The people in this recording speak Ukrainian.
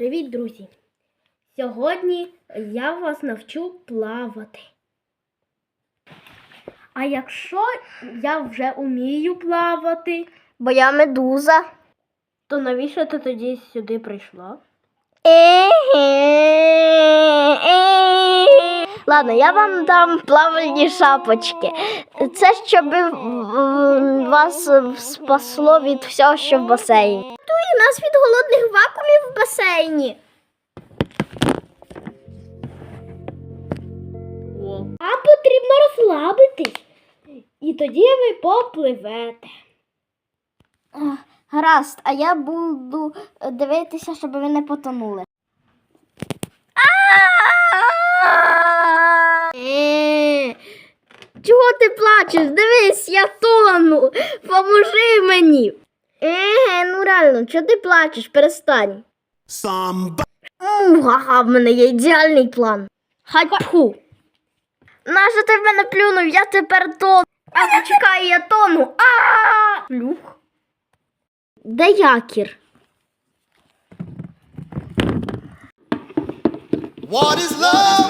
Привіт, друзі! Сьогодні я вас навчу плавати. А якщо я вже вмію плавати, Бо я медуза. то навіщо ти тоді сюди прийшла? Ладно, я вам дам плавальні шапочки. Це щоб вас спасло від всього, що в басейні. І нас від голодних вакуумів басейні. А потрібно розслабитись. І тоді ви попливете. Гаразд, а я буду е, дивитися, щоб ви не потонули. Е, Чого ти плачеш? Дивись, я тону. Поможи мені. Еге, ну реально, чого ти плачеш? Перестань. Somebody. М, в мене є ідеальний план. Хатьху. Нащо ти в мене плюнув? Я тепер тону. А почекай, я тону. А! Плюх. Де якір? What is love?